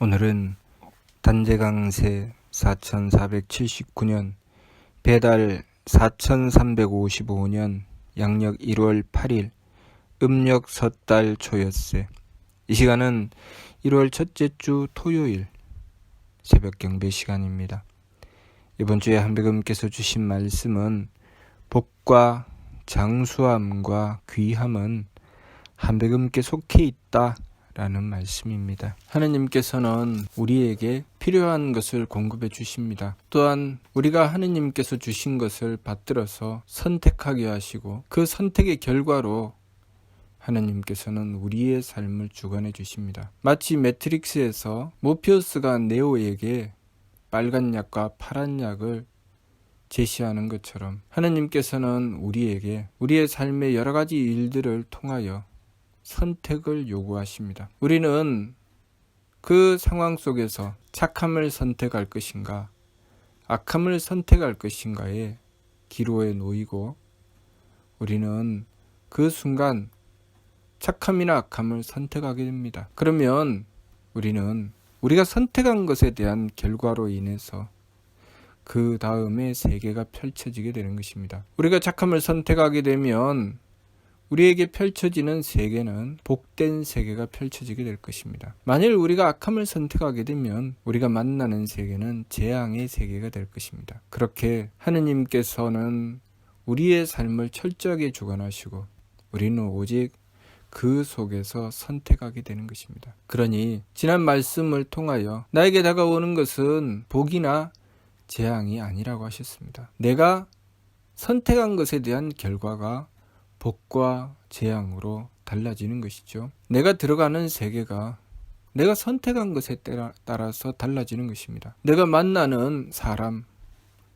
오늘은 단재강세 4479년 배달 4355년 양력 1월 8일 음력 섣달 초여세 이 시간은 1월 첫째 주 토요일 새벽 경배 시간입니다. 이번 주에 한백음께서 주신 말씀은 복과 장수함과 귀함은 한백음께 속해 있다 라는 말씀입니다. 하느님께서는 우리에게 필요한 것을 공급해 주십니다. 또한 우리가 하느님께서 주신 것을 받들어서 선택하게 하시고 그 선택의 결과로 하느님께서는 우리의 삶을 주관해 주십니다. 마치 매트릭스에서 모피우스가 네오에게 빨간 약과 파란 약을 제시하는 것처럼 하느님께서는 우리에게 우리의 삶의 여러 가지 일들을 통하여 선택을 요구하십니다. 우리는 그 상황 속에서 착함을 선택할 것인가, 악함을 선택할 것인가에 기로에 놓이고 우리는 그 순간 착함이나 악함을 선택하게 됩니다. 그러면 우리는 우리가 선택한 것에 대한 결과로 인해서 그 다음에 세계가 펼쳐지게 되는 것입니다. 우리가 착함을 선택하게 되면 우리에게 펼쳐지는 세계는 복된 세계가 펼쳐지게 될 것입니다. 만일 우리가 악함을 선택하게 되면 우리가 만나는 세계는 재앙의 세계가 될 것입니다. 그렇게 하느님께서는 우리의 삶을 철저하게 주관하시고 우리는 오직 그 속에서 선택하게 되는 것입니다. 그러니 지난 말씀을 통하여 나에게 다가오는 것은 복이나 재앙이 아니라고 하셨습니다. 내가 선택한 것에 대한 결과가 복과 재앙으로 달라지는 것이죠. 내가 들어가는 세계가 내가 선택한 것에 따라서 달라지는 것입니다. 내가 만나는 사람,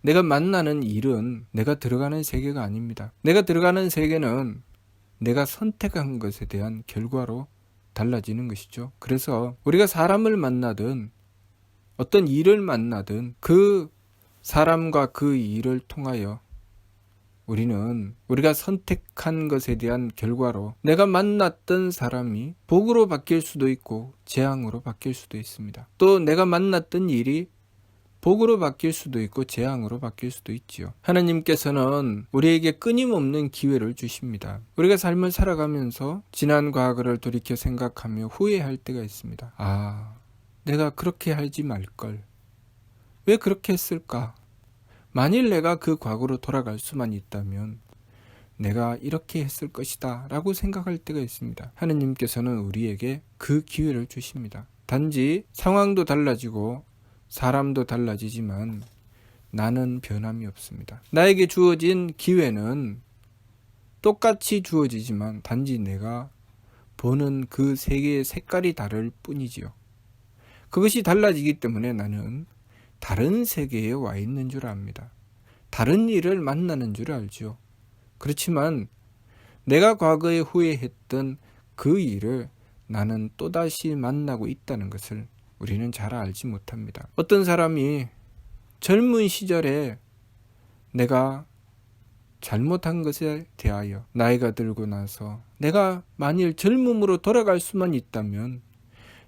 내가 만나는 일은 내가 들어가는 세계가 아닙니다. 내가 들어가는 세계는 내가 선택한 것에 대한 결과로 달라지는 것이죠. 그래서 우리가 사람을 만나든 어떤 일을 만나든 그 사람과 그 일을 통하여 우리는 우리가 선택한 것에 대한 결과로 내가 만났던 사람이 복으로 바뀔 수도 있고 재앙으로 바뀔 수도 있습니다. 또 내가 만났던 일이 복으로 바뀔 수도 있고 재앙으로 바뀔 수도 있지요. 하나님께서는 우리에게 끊임없는 기회를 주십니다. 우리가 삶을 살아가면서 지난 과거를 돌이켜 생각하며 후회할 때가 있습니다. 아, 내가 그렇게 하지 말걸. 왜 그렇게 했을까? 만일 내가 그 과거로 돌아갈 수만 있다면 내가 이렇게 했을 것이다 라고 생각할 때가 있습니다. 하느님께서는 우리에게 그 기회를 주십니다. 단지 상황도 달라지고 사람도 달라지지만 나는 변함이 없습니다. 나에게 주어진 기회는 똑같이 주어지지만 단지 내가 보는 그 세계의 색깔이 다를 뿐이지요. 그것이 달라지기 때문에 나는 다른 세계에 와 있는 줄 압니다. 다른 일을 만나는 줄 알죠. 그렇지만 내가 과거에 후회했던 그 일을 나는 또다시 만나고 있다는 것을 우리는 잘 알지 못합니다. 어떤 사람이 젊은 시절에 내가 잘못한 것에 대하여 나이가 들고 나서 내가 만일 젊음으로 돌아갈 수만 있다면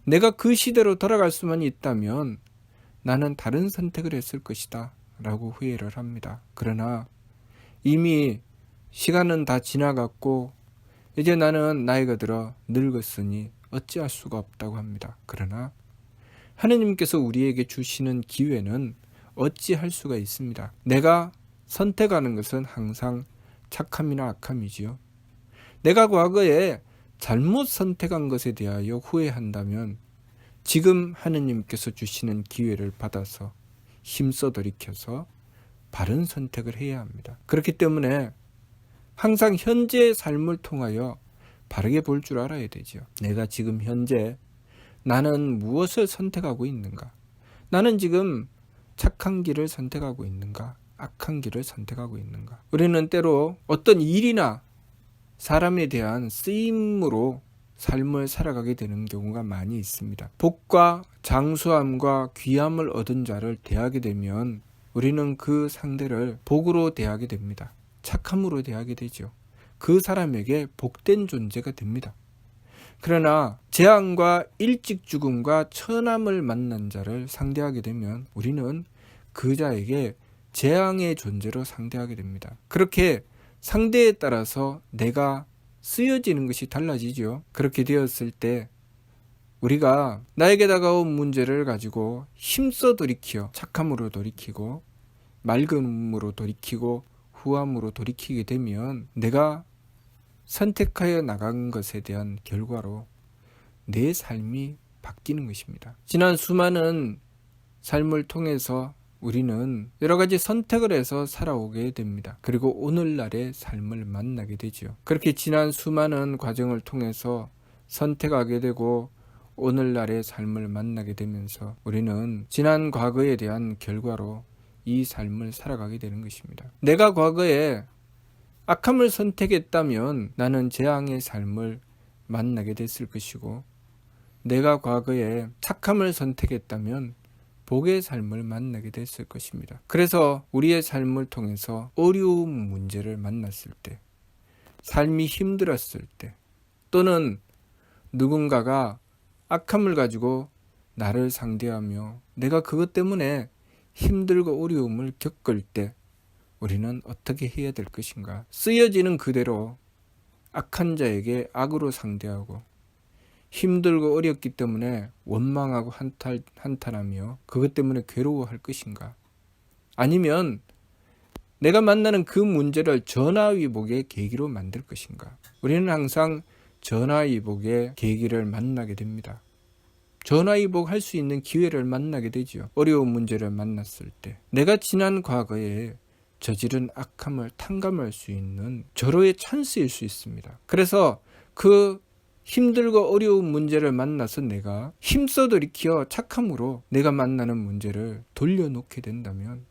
내가 그 시대로 돌아갈 수만 있다면 나는 다른 선택을 했을 것이다. 라고 후회를 합니다. 그러나 이미 시간은 다 지나갔고 이제 나는 나이가 들어 늙었으니 어찌할 수가 없다고 합니다. 그러나 하느님께서 우리에게 주시는 기회는 어찌할 수가 있습니다. 내가 선택하는 것은 항상 착함이나 악함이지요. 내가 과거에 잘못 선택한 것에 대하여 후회한다면 지금 하느님께서 주시는 기회를 받아서 힘써 돌이켜서 바른 선택을 해야 합니다. 그렇기 때문에 항상 현재의 삶을 통하여 바르게 볼 줄 알아야 되죠. 내가 지금 현재 나는 무엇을 선택하고 있는가? 나는 지금 착한 길을 선택하고 있는가? 악한 길을 선택하고 있는가? 우리는 때로 어떤 일이나 사람에 대한 쓰임으로 삶을 살아가게 되는 경우가 많이 있습니다. 복과 장수함과 귀함을 얻은 자를 대하게 되면 우리는 그 상대를 복으로 대하게 됩니다. 착함으로 대하게 되죠. 그 사람에게 복된 존재가 됩니다. 그러나 재앙과 일찍 죽음과 처남을 만난 자를 상대하게 되면 우리는 그 자에게 재앙의 존재로 상대하게 됩니다. 그렇게 상대에 따라서 내가 쓰여지는 것이 달라지죠. 그렇게 되었을 때 우리가 나에게 다가온 문제를 가지고 힘써 돌이켜 착함으로 돌이키고 맑음으로 돌이키고 후함으로 돌이키게 되면 내가 선택하여 나간 것에 대한 결과로 내 삶이 바뀌는 것입니다. 지난 수많은 삶을 통해서 우리는 여러 가지 선택을 해서 살아오게 됩니다. 그리고 오늘날의 삶을 만나게 되지요. 그렇게 지난 수많은 과정을 통해서 선택하게 되고 오늘날의 삶을 만나게 되면서 우리는 지난 과거에 대한 결과로 이 삶을 살아가게 되는 것입니다. 내가 과거에 악함을 선택했다면 나는 재앙의 삶을 만나게 됐을 것이고 내가 과거에 착함을 선택했다면 복의 삶을 만나게 됐을 것입니다. 그래서 우리의 삶을 통해서 어려운 문제를 만났을 때, 삶이 힘들었을 때, 또는 누군가가 악함을 가지고 나를 상대하며 내가 그것 때문에 힘들고 어려움을 겪을 때 우리는 어떻게 해야 될 것인가? 쓰여지는 그대로 악한 자에게 악으로 상대하고 힘들고 어렵기 때문에 원망하고 한탄, 한탄하며 그것 때문에 괴로워할 것인가? 아니면 내가 만나는 그 문제를 전화위복의 계기로 만들 것인가? 우리는 항상 전화위복의 계기를 만나게 됩니다. 전화위복 할 수 있는 기회를 만나게 되지요. 어려운 문제를 만났을 때. 내가 지난 과거에 저지른 악함을 탕감할 수 있는 절호의 찬스일 수 있습니다. 그래서 그 힘들고 어려운 문제를 만나서 내가 힘써 돌이켜 착함으로 내가 만나는 문제를 돌려놓게 된다면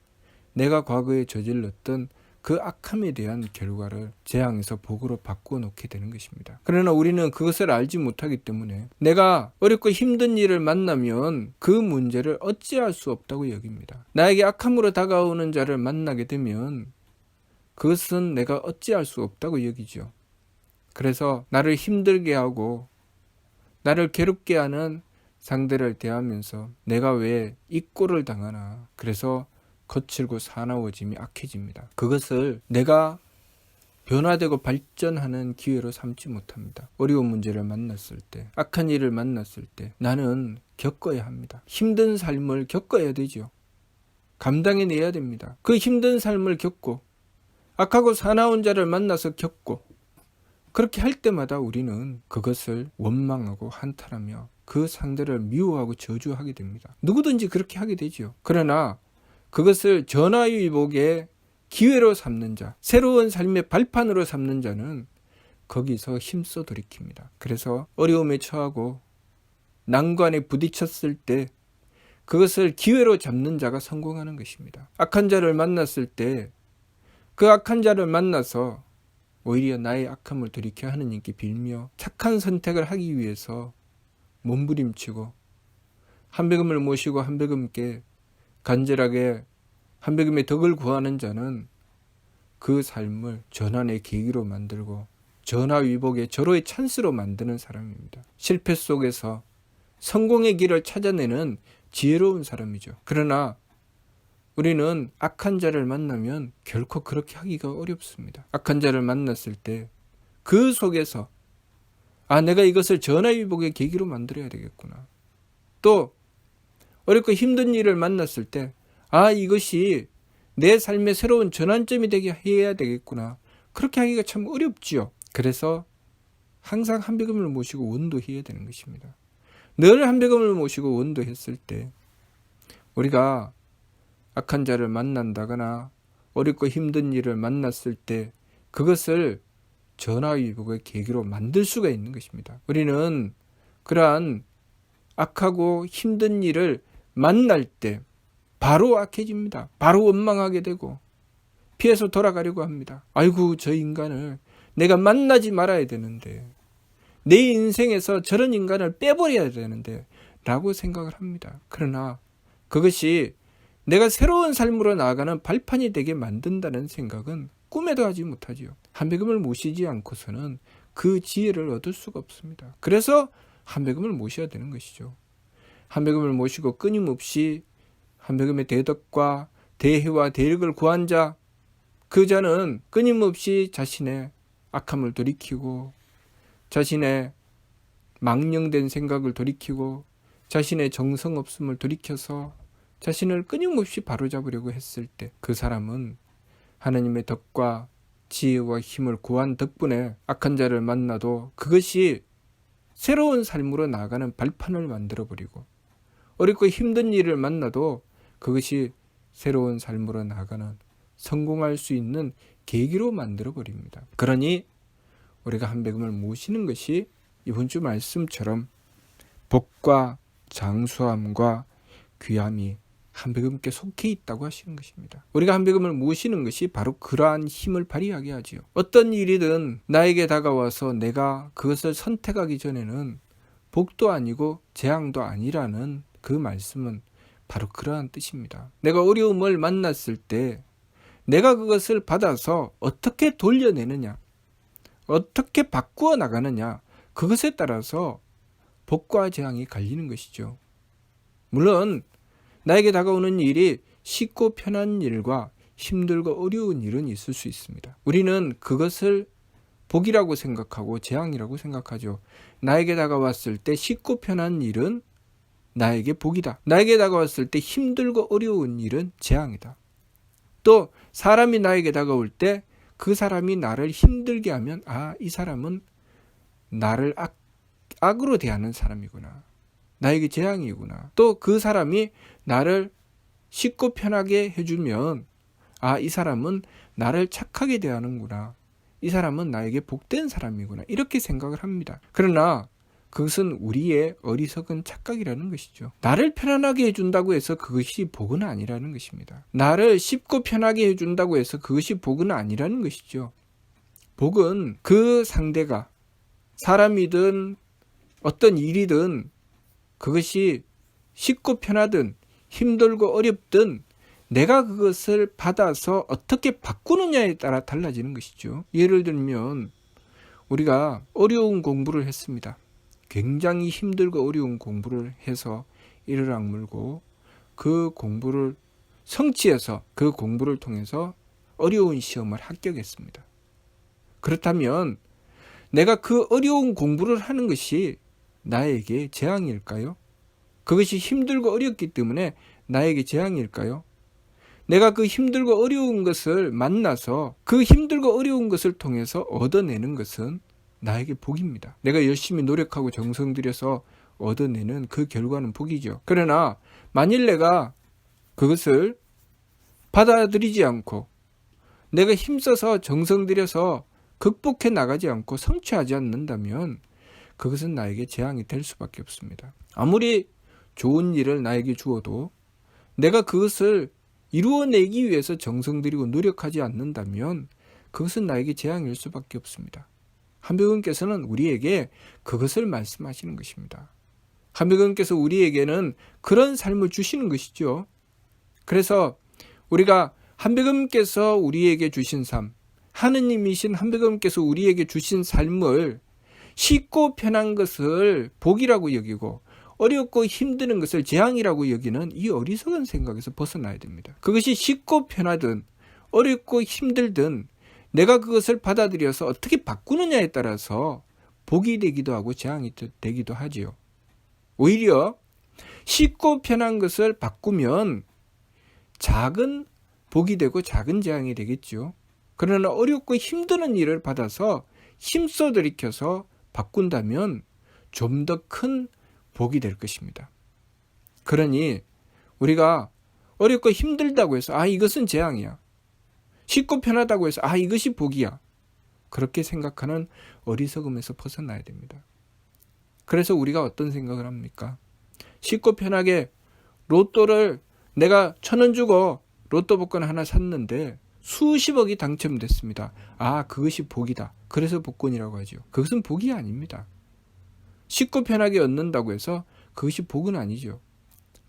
내가 과거에 저질렀던 그 악함에 대한 결과를 재앙에서 복으로 바꾸어 놓게 되는 것입니다. 그러나 우리는 그것을 알지 못하기 때문에 내가 어렵고 힘든 일을 만나면 그 문제를 어찌할 수 없다고 여깁니다. 나에게 악함으로 다가오는 자를 만나게 되면 그것은 내가 어찌할 수 없다고 여기죠. 그래서 나를 힘들게 하고 나를 괴롭게 하는 상대를 대하면서 내가 왜이 꼴을 당하나. 그래서 거칠고 사나워짐이 악해집니다. 그것을 내가 변화되고 발전하는 기회로 삼지 못합니다. 어려운 문제를 만났을 때, 악한 일을 만났을 때 나는 겪어야 합니다. 힘든 삶을 겪어야 되죠. 감당해내야 됩니다. 그 힘든 삶을 겪고 악하고 사나운 자를 만나서 겪고 그렇게 할 때마다 우리는 그것을 원망하고 한탄하며 그 상대를 미워하고 저주하게 됩니다. 누구든지 그렇게 하게 되죠. 그러나 그것을 전화위복의 기회로 삼는 자, 새로운 삶의 발판으로 삼는 자는 거기서 힘써 돌이킵니다. 그래서 어려움에 처하고 난관에 부딪혔을 때 그것을 기회로 잡는 자가 성공하는 것입니다. 악한 자를 만났을 때 그 악한 자를 만나서 오히려 나의 악함을 돌이켜 하느님께 빌며 착한 선택을 하기 위해서 몸부림치고 한배금을 모시고 한배금께 간절하게 한백음의 덕을 구하는 자는 그 삶을 전환의 계기로 만들고 전화위복의 절호의 찬스로 만드는 사람입니다. 실패 속에서 성공의 길을 찾아내는 지혜로운 사람이죠. 그러나 우리는 악한 자를 만나면 결코 그렇게 하기가 어렵습니다. 악한 자를 만났을 때 그 속에서 아, 내가 이것을 전화위복의 계기로 만들어야 되겠구나. 또 어렵고 힘든 일을 만났을 때, 아, 이것이 내 삶의 새로운 전환점이 되게 해야 되겠구나. 그렇게 하기가 참 어렵지요. 그래서 항상 한배금을 모시고 원도해야 되는 것입니다. 늘 한배금을 모시고 원도했을 때, 우리가 악한 자를 만난다거나 어렵고 힘든 일을 만났을 때 그것을 전화위복의 계기로 만들 수가 있는 것입니다. 우리는 그러한 악하고 힘든 일을 만날 때 바로 악해집니다. 바로 원망하게 되고 피해서 돌아가려고 합니다. 아이고 저 인간을 내가 만나지 말아야 되는데 내 인생에서 저런 인간을 빼버려야 되는데 라고 생각을 합니다. 그러나 그것이 내가 새로운 삶으로 나아가는 발판이 되게 만든다는 생각은 꿈에도 하지 못하지요. 한배금을 모시지 않고서는 그 지혜를 얻을 수가 없습니다. 그래서 한배금을 모셔야 되는 것이죠. 한배금을 모시고 끊임없이 한배금의 대덕과 대혜와 대력을 구한 자, 그 자는 끊임없이 자신의 악함을 돌이키고 자신의 망령된 생각을 돌이키고 자신의 정성 없음을 돌이켜서 자신을 끊임없이 바로잡으려고 했을 때 그 사람은 하나님의 덕과 지혜와 힘을 구한 덕분에 악한 자를 만나도 그것이 새로운 삶으로 나아가는 발판을 만들어 버리고 어렵고 힘든 일을 만나도 그것이 새로운 삶으로 나아가는 성공할 수 있는 계기로 만들어 버립니다. 그러니 우리가 한백음을 모시는 것이 이번 주 말씀처럼 복과 장수함과 귀함이 한백음께 속해 있다고 하시는 것입니다. 우리가 한백음을 모시는 것이 바로 그러한 힘을 발휘하게 하지요. 어떤 일이든 나에게 다가와서 내가 그것을 선택하기 전에는 복도 아니고 재앙도 아니라는 그 말씀은 바로 그러한 뜻입니다. 내가 어려움을 만났을 때 내가 그것을 받아서 어떻게 돌려내느냐, 어떻게 바꾸어 나가느냐, 그것에 따라서 복과 재앙이 갈리는 것이죠. 물론 나에게 다가오는 일이 쉽고 편한 일과 힘들고 어려운 일은 있을 수 있습니다. 우리는 그것을 복이라고 생각하고 재앙이라고 생각하죠. 나에게 다가왔을 때 쉽고 편한 일은 나에게 복이다. 나에게 다가왔을 때 힘들고 어려운 일은 재앙이다. 또 사람이 나에게 다가올 때 그 사람이 나를 힘들게 하면 아, 이 사람은 나를 악, 악으로 대하는 사람이구나. 나에게 재앙이구나. 또 그 사람이 나를 쉽고 편하게 해주면 아, 이 사람은 나를 착하게 대하는구나. 이 사람은 나에게 복된 사람이구나. 이렇게 생각을 합니다. 그러나 그것은 우리의 어리석은 착각이라는 것이죠. 나를 편안하게 해준다고 해서 그것이 복은 아니라는 것입니다. 나를 쉽고 편하게 해준다고 해서 그것이 복은 아니라는 것이죠. 복은 그 상대가 사람이든 어떤 일이든 그것이 쉽고 편하든 힘들고 어렵든 내가 그것을 받아서 어떻게 바꾸느냐에 따라 달라지는 것이죠. 예를 들면 우리가 어려운 공부를 했습니다. 굉장히 힘들고 어려운 공부를 해서 이를 악물고 그 공부를 성취해서 그 공부를 통해서 어려운 시험을 합격했습니다. 그렇다면 내가 그 어려운 공부를 하는 것이 나에게 재앙일까요? 그것이 힘들고 어렵기 때문에 나에게 재앙일까요? 내가 그 힘들고 어려운 것을 만나서 그 힘들고 어려운 것을 통해서 얻어내는 것은 나에게 복입니다. 내가 열심히 노력하고 정성 들여서 얻어내는 그 결과는 복이죠. 그러나 만일 내가 그것을 받아들이지 않고 내가 힘써서 정성 들여서 극복해 나가지 않고 성취하지 않는다면 그것은 나에게 재앙이 될 수밖에 없습니다. 아무리 좋은 일을 나에게 주어도 내가 그것을 이루어내기 위해서 정성 들이고 노력하지 않는다면 그것은 나에게 재앙일 수밖에 없습니다. 한백원께서는 우리에게 그것을 말씀하시는 것입니다. 한백원께서 우리에게는 그런 삶을 주시는 것이죠. 그래서 우리가 한백원께서 우리에게 주신 삶, 하느님이신 한백원께서 우리에게 주신 삶을 쉽고 편한 것을 복이라고 여기고 어렵고 힘드는 것을 재앙이라고 여기는 이 어리석은 생각에서 벗어나야 됩니다. 그것이 쉽고 편하든 어렵고 힘들든 내가 그것을 받아들여서 어떻게 바꾸느냐에 따라서 복이 되기도 하고 재앙이 되기도 하지요. 오히려 쉽고 편한 것을 바꾸면 작은 복이 되고 작은 재앙이 되겠죠. 그러나 어렵고 힘드는 일을 받아서 힘써 들이켜서 바꾼다면 좀 더 큰 복이 될 것입니다. 그러니 우리가 어렵고 힘들다고 해서 아 이것은 재앙이야. 쉽고 편하다고 해서 아 이것이 복이야. 그렇게 생각하는 어리석음에서 벗어나야 됩니다. 그래서 우리가 어떤 생각을 합니까? 쉽고 편하게 로또를 내가 천 원 주고 로또 복권 하나 샀는데 수십억이 당첨됐습니다. 아, 그것이 복이다. 그래서 복권이라고 하죠. 그것은 복이 아닙니다. 쉽고 편하게 얻는다고 해서 그것이 복은 아니죠.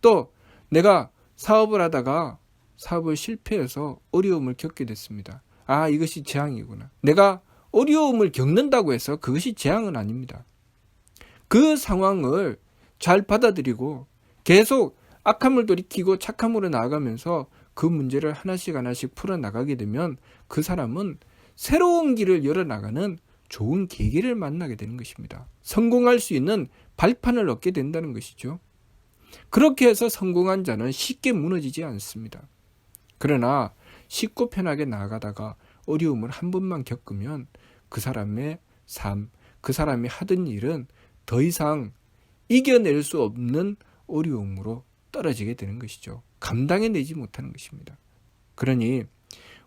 또 내가 사업을 하다가 사업을 실패해서 어려움을 겪게 됐습니다. 아, 이것이 재앙이구나. 내가 어려움을 겪는다고 해서 그것이 재앙은 아닙니다. 그 상황을 잘 받아들이고 계속 악함을 돌이키고 착함으로 나아가면서 그 문제를 하나씩 하나씩 풀어나가게 되면 그 사람은 새로운 길을 열어나가는 좋은 계기를 만나게 되는 것입니다. 성공할 수 있는 발판을 얻게 된다는 것이죠. 그렇게 해서 성공한 자는 쉽게 무너지지 않습니다. 그러나 쉽고 편하게 나아가다가 어려움을 한 번만 겪으면 그 사람의 삶, 그 사람이 하던 일은 더 이상 이겨낼 수 없는 어려움으로 떨어지게 되는 것이죠. 감당해내지 못하는 것입니다. 그러니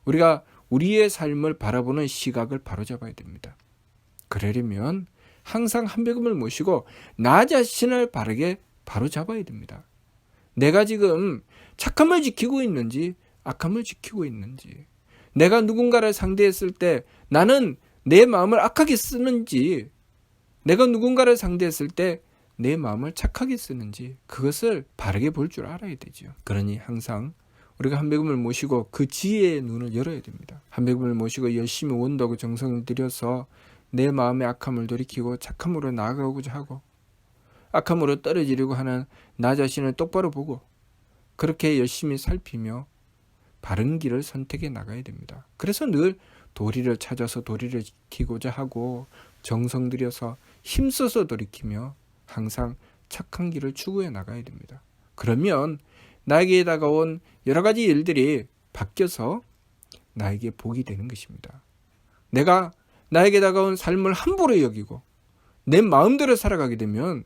우리가 우리의 삶을 바라보는 시각을 바로잡아야 됩니다. 그러려면 항상 한백음을 모시고 나 자신을 바르게 바로잡아야 됩니다. 내가 지금 착함을 지키고 있는지 악함을 지키고 있는지 내가 누군가를 상대했을 때 나는 내 마음을 악하게 쓰는지 내가 누군가를 상대했을 때 내 마음을 착하게 쓰는지 그것을 바르게 볼 줄 알아야 되죠. 그러니 항상 우리가 한백음을 모시고 그 지혜의 눈을 열어야 됩니다. 한백음을 모시고 열심히 원도하고 정성을 들여서 내 마음의 악함을 돌이키고 착함으로 나아가고자 하고 악함으로 떨어지려고 하는 나 자신을 똑바로 보고 그렇게 열심히 살피며 바른 길을 선택해 나가야 됩니다. 그래서 늘 도리를 찾아서 도리를 지키고자 하고 정성 들여서 힘써서 돌이키며 항상 착한 길을 추구해 나가야 됩니다. 그러면 나에게 다가온 여러 가지 일들이 바뀌어서 나에게 복이 되는 것입니다. 내가 나에게 다가온 삶을 함부로 여기고 내 마음대로 살아가게 되면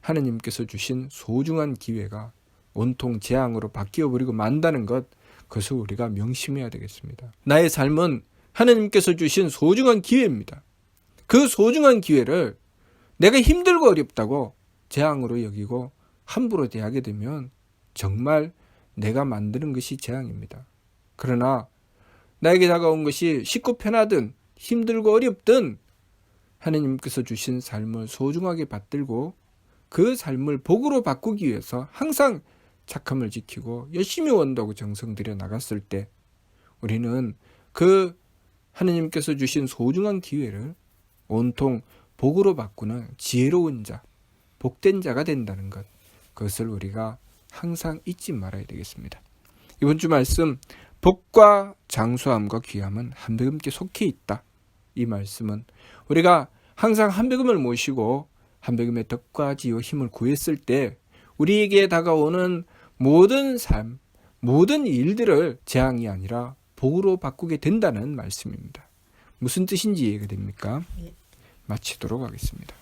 하느님께서 주신 소중한 기회가 온통 재앙으로 바뀌어 버리고 만다는 것 그것을 우리가 명심해야 되겠습니다. 나의 삶은 하느님께서 주신 소중한 기회입니다. 그 소중한 기회를 내가 힘들고 어렵다고 재앙으로 여기고 함부로 대하게 되면 정말 내가 만드는 것이 재앙입니다. 그러나 나에게 다가온 것이 쉽고 편하든 힘들고 어렵든 하느님께서 주신 삶을 소중하게 받들고 그 삶을 복으로 바꾸기 위해서 항상 착함을 지키고 열심히 원다고 정성 들여 나갔을 때 우리는 그 하느님께서 주신 소중한 기회를 온통 복으로 바꾸는 지혜로운 자, 복된 자가 된다는 것. 그것을 우리가 항상 잊지 말아야 되겠습니다. 이번 주 말씀 복과 장수함과 귀함은 한백음께 속해 있다. 이 말씀은 우리가 항상 한백음을 모시고 한백음의 덕과 지요 힘을 구했을 때 우리에게 다가오는 모든 삶, 모든 일들을 재앙이 아니라 복으로 바꾸게 된다는 말씀입니다. 무슨 뜻인지 이해가 됩니까? 예. 마치도록 하겠습니다.